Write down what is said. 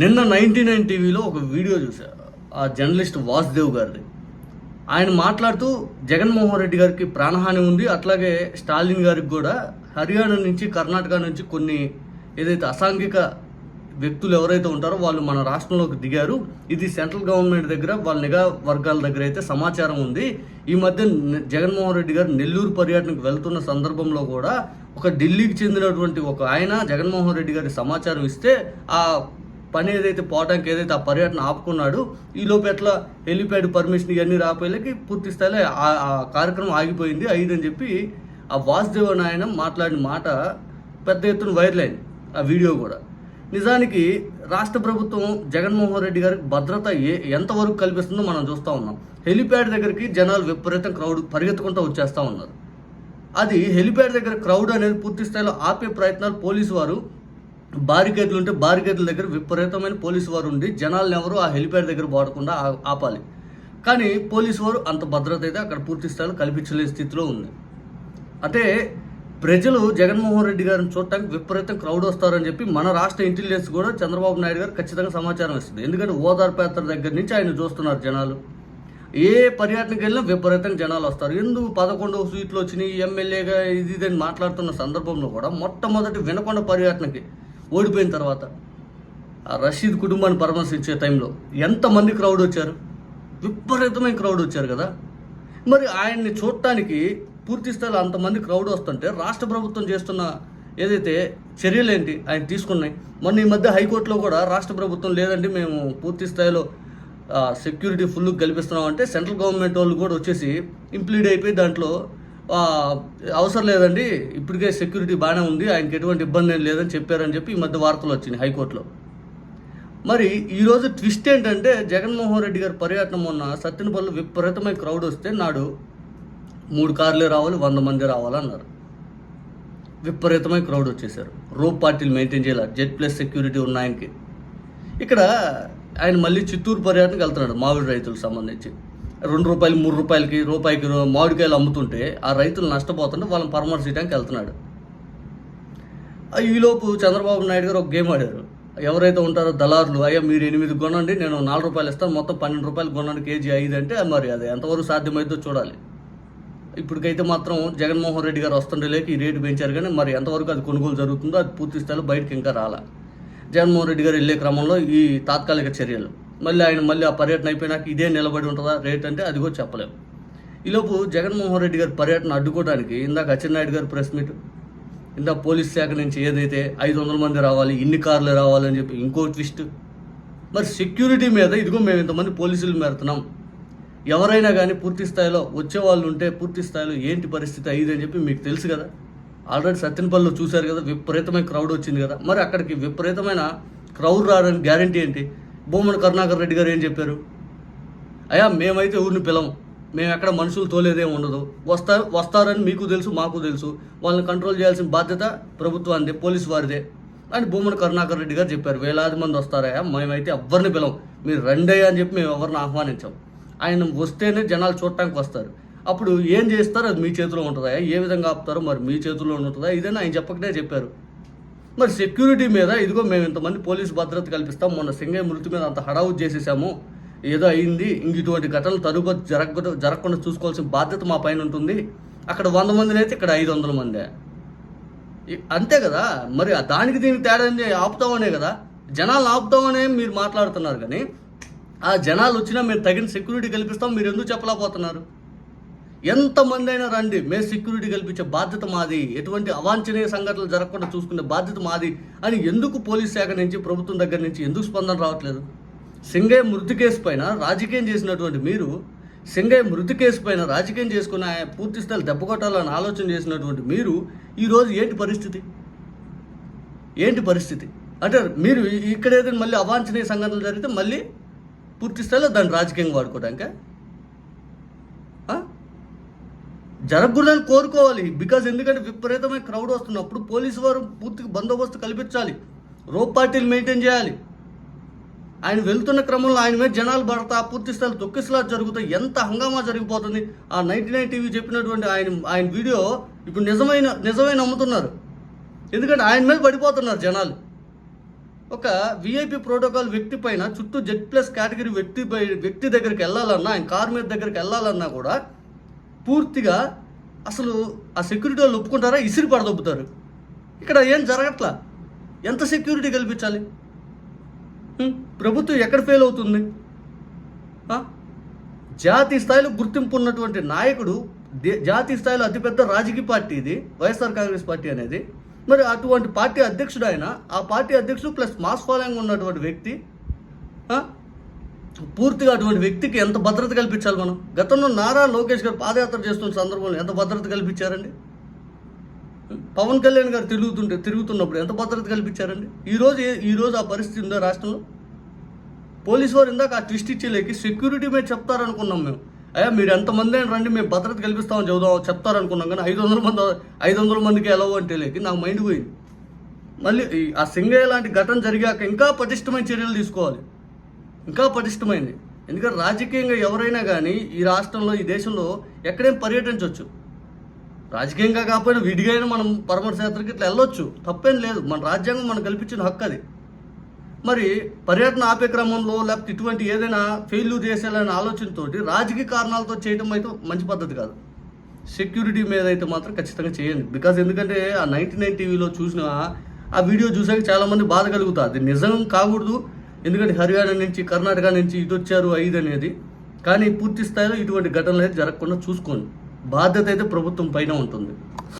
నిన్న ninety nine టీవీలో ఒక వీడియో చూసా ఆ జర్నలిస్ట్ వాసుదేవ్ గారిది. ఆయన మాట్లాడుతూ జగన్మోహన్ రెడ్డి గారికి ప్రాణహాని ఉంది. అట్లాగే స్టాలిన్ గారికి కూడా హర్యానా నుంచి కర్ణాటక నుంచి కొన్ని ఏదైతే అసాంఘిక వ్యక్తులు ఎవరైతే ఉంటారో వాళ్ళు మన రాష్ట్రంలోకి దిగారు. ఇది సెంట్రల్ గవర్నమెంట్ దగ్గర వాళ్ళ నిఘా వర్గాల దగ్గర అయితే సమాచారం ఉంది. ఈ మధ్య జగన్మోహన్ రెడ్డి గారు నెల్లూరు పర్యటనకు వెళ్తున్న సందర్భంలో కూడా ఒక ఢిల్లీకి చెందినటువంటి ఒక ఆయన జగన్మోహన్ రెడ్డి గారి సమాచారం ఇస్తే ఆ పని ఏదైతే పోవడానికి ఏదైతే ఆ పర్యటన ఆపుకున్నాడు ఈలోపు ఎట్లా హెలిప్యాడ్ పర్మిషన్ ఇవన్నీ రాపోయేలకి పూర్తి స్థాయిలో ఆ కార్యక్రమం ఆగిపోయింది అయిందని చెప్పి ఆ వాసుదేవ నాయనం మాట్లాడిన మాట పెద్ద ఎత్తున వైరల్ అయింది ఆ వీడియో కూడా. నిజానికి రాష్ట్ర ప్రభుత్వం జగన్మోహన్ రెడ్డి గారికి భద్రత ఏ ఎంతవరకు కల్పిస్తుందో మనం చూస్తూ ఉన్నాం. హెలిప్యాడ్ దగ్గరికి జనాలు విపరీతం క్రౌడ్ పరిగెత్తుకుంటూ వచ్చేస్తూ ఉన్నారు. అది హెలిప్యాడ్ దగ్గర క్రౌడ్ అనేది పూర్తి స్థాయిలో ఆపే ప్రయత్నాలు పోలీసు వారు బారికేడ్లు ఉంటే బారికేడ్ల దగ్గర విపరీతమైన పోలీసు వారు ఉండి జనాలను ఎవరు ఆ హెలిప్యాడ్ దగ్గర పోడకుండా ఆపాలి. కానీ పోలీసు వారు అంత భద్రత అయితే అక్కడ పూర్తి స్థాయిలో కల్పించలేని స్థితిలో ఉంది. అంటే ప్రజలు జగన్మోహన్ రెడ్డి గారిని చూడటానికి విపరీతం క్రౌడ్ వస్తారని చెప్పి మన రాష్ట్ర ఇంటెలిజెన్స్ కూడా చంద్రబాబు నాయుడు గారు ఖచ్చితంగా సమాచారం ఇస్తుంది. ఎందుకంటే ఓదార్పేత్ర దగ్గర నుంచి ఆయన చూస్తున్నారు జనాలు. ఏ పర్యటనకి వెళ్ళినా విపరీతంగా జనాలు వస్తారు. ఎందుకు పదకొండవ సీట్లు వచ్చినాయి ఎమ్మెల్యేగా ఇది ఇదని అని మాట్లాడుతున్న సందర్భంలో కూడా మొట్టమొదటి వినకొండ పర్యటనకి ఓడిపోయిన తర్వాత ఆ రషీద్ కుటుంబాన్ని పరామర్శించే టైంలో ఎంతమంది క్రౌడ్ వచ్చారు? విపరీతమైన క్రౌడ్ వచ్చారు కదా. మరి ఆయన్ని చూడటానికి పూర్తి స్థాయిలో అంతమంది క్రౌడ్ వస్తుంటే రాష్ట్ర ప్రభుత్వం చేస్తున్న ఏదైతే చర్యలు ఏంటి ఆయన తీసుకున్నాయి. మొన్న ఈ మధ్య హైకోర్టులో కూడా రాష్ట్ర ప్రభుత్వం లేదండి మేము పూర్తి స్థాయిలో సెక్యూరిటీ ఫుల్ కల్పిస్తున్నాం అంటే సెంట్రల్ గవర్నమెంట్ వాళ్ళు కూడా వచ్చేసి ఇంప్లీడ్ అయిపోయి దాంట్లో అవసరం లేదండి. ఇప్పటికే సెక్యూరిటీ బాగానే ఉంది. ఆయనకి ఎటువంటి ఇబ్బంది ఏం లేదని చెప్పారని చెప్పి ఈ మధ్య వార్తలు వచ్చినాయి హైకోర్టులో. మరి ఈరోజు ట్విస్ట్ ఏంటంటే జగన్మోహన్ రెడ్డి గారి పర్యటన మొన్న సత్యనపల్లి విపరీతమైన క్రౌడ్ వస్తే నాడు మూడు కార్లే రావాలి వంద మంది రావాలన్నారు విపరీతమైన క్రౌడ్ వచ్చేసారు రోప్ పార్టీలు మెయింటైన్ చేయాలి? జెడ్ ప్లస్ సెక్యూరిటీ ఉన్న ఆయనకి. ఇక్కడ ఆయన మళ్ళీ చిత్తూరు పర్యటనకు వెళ్తున్నాడు మామిడి రైతులకు సంబంధించి. రెండు రూపాయలు మూడు రూపాయలకి రూపాయికి మామిడికాయలు అమ్ముతుంటే ఆ రైతులు నష్టపోతుంటే వాళ్ళని పరామర్శించడానికి వెళ్తున్నాడు. ఈలోపు చంద్రబాబు నాయుడు గారు ఒక గేమ్ ఆడారు. ఎవరైతే ఉంటారో దళారులు అయ్యా మీరు ఎనిమిది కొనండి నేను నాలుగు రూపాయలు ఇస్తాను మొత్తం పన్నెండు రూపాయలు కొనండి కేజీ ఐదు అంటే మరి అది ఎంతవరకు సాధ్యమైందో చూడాలి. ఇప్పటికైతే మాత్రం జగన్మోహన్ రెడ్డి గారు వస్తుండే లేక ఈ రేటు పెంచారు కానీ మరి ఎంతవరకు అది కొనుగోలు జరుగుతుందో అది పూర్తి స్థాయిలో బయటకు ఇంకా రాలా. జగన్మోహన్ రెడ్డి గారు వెళ్ళే క్రమంలో ఈ తాత్కాలిక చర్యలు. మళ్ళీ ఆయన మళ్ళీ ఆ పర్యటన అయిపోయినాక ఇదే నిలబడి ఉంటుందా? రేట్ అంటే అది కూడా చెప్పలేము ఈలోపు జగన్మోహన్ రెడ్డి గారి పర్యటన అడ్డుకోవడానికి ఇందాక అచ్చెన్నాయుడు గారి ప్రెస్ మీట్ ఇందాక పోలీస్ శాఖ నుంచి ఏదైతే ఐదు వందల మంది రావాలి ఇన్ని కార్లు రావాలని చెప్పి ఇంకో ట్విస్ట్. మరి సెక్యూరిటీ మీద ఇదిగో మేము ఇంతమంది పోలీసులు మేరుతున్నాం. ఎవరైనా కానీ పూర్తి స్థాయిలో వచ్చే వాళ్ళు ఉంటే పూర్తి స్థాయిలో ఏంటి పరిస్థితి అయ్యింది అని చెప్పి మీకు తెలుసు కదా. ఆల్రెడీ సత్యనపల్లిలో చూశారు కదా విపరీతమైన క్రౌడ్ వచ్చింది కదా. మరి అక్కడికి విపరీతమైన క్రౌడ్ రావడానికి గ్యారంటీ ఏంటి? భూమన కరుణాకర్ రెడ్డి గారు ఏం చెప్పారు? అయ్యా మేమైతే ఊరిని పిలవం మేము ఎక్కడ మనుషులు తోలేదేం ఉండదు. వస్తారు వస్తారని మీకు తెలుసు మాకు తెలుసు. వాళ్ళని కంట్రోల్ చేయాల్సిన బాధ్యత ప్రభుత్వానిదే పోలీసు వారిదే అని భూమన కరుణాకర్ రెడ్డి గారు చెప్పారు. వేలాది మంది వస్తారయ్యా మేమైతే ఎవరిని పిలవం మీరు రండయ్యా అని చెప్పి మేము ఎవరిని ఆహ్వానించాం. ఆయన వస్తేనే జనాలు చూడటానికి వస్తారు. అప్పుడు ఏం చేస్తారో? అది మీ చేతిలో ఉంటుందా ఏ విధంగా ఆపుతారో మరి మీ చేతిలో ఉంటుందా ఇదని ఆయన చెప్పకనే చెప్పారు. మరి సెక్యూరిటీ మీద ఇదిగో మేము ఇంతమంది పోలీసు భద్రత కల్పిస్తాం మొన్న సింగయ్య మృతి మీద అంత హడావు చేసేసాము ఏదో అయింది ఇంక ఇటువంటి ఘటనలు తరుగు జరగ జరగకుండా చూసుకోవాల్సిన బాధ్యత మా పైన ఉంటుంది. అక్కడ వంద మందిని అయితే ఇక్కడ ఐదు వందల మందే. అంతే కదా? మరి దానికి దీనికి తేడా ఆపుతామనే కదా? జనాలు ఆపుతామనే మీరు మాట్లాడుతున్నారు కానీ ఆ జనాలు వచ్చినా మేము తగిన సెక్యూరిటీ కల్పిస్తాం మీరు ఎందుకు చెప్పలేకపోతున్నారు? ఎంతమంది అయినా రండి. మేము సెక్యూరిటీ కల్పించే బాధ్యత మాది. ఎటువంటి అవాంఛనీయ సంఘటనలు జరగకుండా చూసుకునే బాధ్యత మాది అని ఎందుకు పోలీస్ శాఖ నుంచి ప్రభుత్వం దగ్గర నుంచి ఎందుకు స్పందన రావట్లేదు? సింగయ్య మృతి కేసు పైన రాజకీయం చేసినటువంటి మీరు సింగయ్య మృతి కేసు పైన రాజకీయం చేసుకుని ఆయన పూర్తి స్థాయిలో దెబ్బ కొట్టాలని ఆలోచన చేసినటువంటి మీరు ఈరోజు ఏంటి పరిస్థితి? ఏంటి పరిస్థితి? అంటే మీరు ఇక్కడ ఏదైనా మళ్ళీ అవాంఛనీయ సంఘటనలు జరిగితే మళ్ళీ పూర్తి స్థాయిలో దాన్ని రాజకీయంగా వాడుకోవడానికా ఆ? జరగకూడదని కోరుకోవాలి. బికాజ్ ఎందుకంటే విపరీతమైన క్రౌడ్ వస్తున్నప్పుడు పోలీసు వారు పూర్తిగా బందోబస్తు కల్పించాలి. రోప్ పార్టీలు మెయింటైన్ చేయాలి. ఆయన వెళ్తున్న క్రమంలో ఆయన మీద జనాలు పడతా పూర్తి స్థాయిలో తొక్కిసలా జరుగుతాయి. ఎంత హంగామా జరిగిపోతుంది. ఆ నైన్టీ నైన్ టీవీ చెప్పినటువంటి ఆయన ఆయన వీడియో ఇప్పుడు నిజమైన నిజమైన నమ్ముతున్నారు. ఎందుకంటే ఆయన మీద పడిపోతున్నారు జనాలు. ఒక విఐపి ప్రోటోకాల్ వ్యక్తి పైన చుట్టూ జెడ్ ప్లస్ కేటగిరీ వ్యక్తి పై వ్యక్తి దగ్గరికి వెళ్ళాలన్నా ఆయన కార్ మీద దగ్గరికి వెళ్ళాలన్నా కూడా పూర్తిగా అసలు ఆ సెక్యూరిటీ వాళ్ళు ఒప్పుకుంటారా? ఇసిరి పడదొబ్బుతారు ఇక్కడ ఏం జరగట్లా? ఎంత సెక్యూరిటీ కల్పించాలి? ప్రభుత్వం ఎక్కడ ఫెయిల్ అవుతుంది? జాతీయ స్థాయిలో గుర్తింపు ఉన్నటువంటి నాయకుడు జాతీయ స్థాయిలో అతిపెద్ద రాజకీయ పార్టీ ఇది వైఎస్ఆర్ కాంగ్రెస్ పార్టీ అనేది. మరి అటువంటి పార్టీ అధ్యక్షుడు ఆయన ఆ పార్టీ అధ్యక్షుడు ప్లస్ మాస్ ఫాలోయింగ్ ఉన్నటువంటి వ్యక్తి పూర్తిగా అటువంటి వ్యక్తికి ఎంత భద్రత కల్పించాలి మనం? గతంలో నారా లోకేష్ గారు పాదయాత్ర చేస్తున్న సందర్భంలో ఎంత భద్రత కల్పించారండి? పవన్ కళ్యాణ్ గారు తిరుగుతుంటే తిరుగుతున్నప్పుడు ఎంత భద్రత కల్పించారండి? ఈరోజు ఈరోజు ఆ పరిస్థితి ఉందా రాష్ట్రంలో? పోలీసు వారు ఇందాక ఆ ట్విస్ట్ ఇచ్చేలేకి సెక్యూరిటీ మీద చెప్తారనుకున్నాం మేము. అయ్యా మీరు ఎంతమంది అయినా రండి మేము భద్రత కల్పిస్తామని చదువుదాం చెప్తారనుకున్నాం కానీ ఐదు వందల మంది ఐదు వందల మందికి ఎలా అంటే లేక నాకు మైండ్ పోయింది. మళ్ళీ ఈ- ఆ సింగయ్య లాంటి ఘటన జరిగాక ఇంకా పటిష్టమైన చర్యలు తీసుకోవాలి. ఇంకా పటిష్టమైంది. ఎందుకంటే రాజకీయంగా ఎవరైనా కానీ ఈ రాష్ట్రంలో ఈ దేశంలో ఎక్కడేం పర్యటించవచ్చు రాజకీయంగా కాకపోయినా విడిగైనా మనం పరమర్శయాత్రకి ఇట్లా వెళ్ళొచ్చు తప్పేం లేదు. మన రాజ్యాంగం మనం కల్పించిన హక్కు అది. మరి పర్యటన ఆపే క్రమంలో లేకపోతే ఇటువంటి ఏదైనా ఫెయిల్యూర్ చేసేయాలనే ఆలోచనతోటి రాజకీయ కారణాలతో చేయడం అయితే మంచి పద్ధతి కాదు. సెక్యూరిటీ మీద అయితే మాత్రం ఖచ్చితంగా చేయండి. బికాజ్ ఎందుకంటే ఆ నైన్టీ నైన్ టీవీలో చూసిన ఆ వీడియో చూసాక చాలామంది బాధ కలుగుతుంది అది నిజం కాకూడదు. ఎందుకంటే హర్యానా నుంచి కర్ణాటక నుంచి ఇది వచ్చారు ఐదు అనేది. కానీ పూర్తి స్థాయిలో ఇటువంటి ఘటనలు అయితే జరగకుండా చూసుకోండి. బాధ్యత అయితే ప్రభుత్వం పైన ఉంటుంది.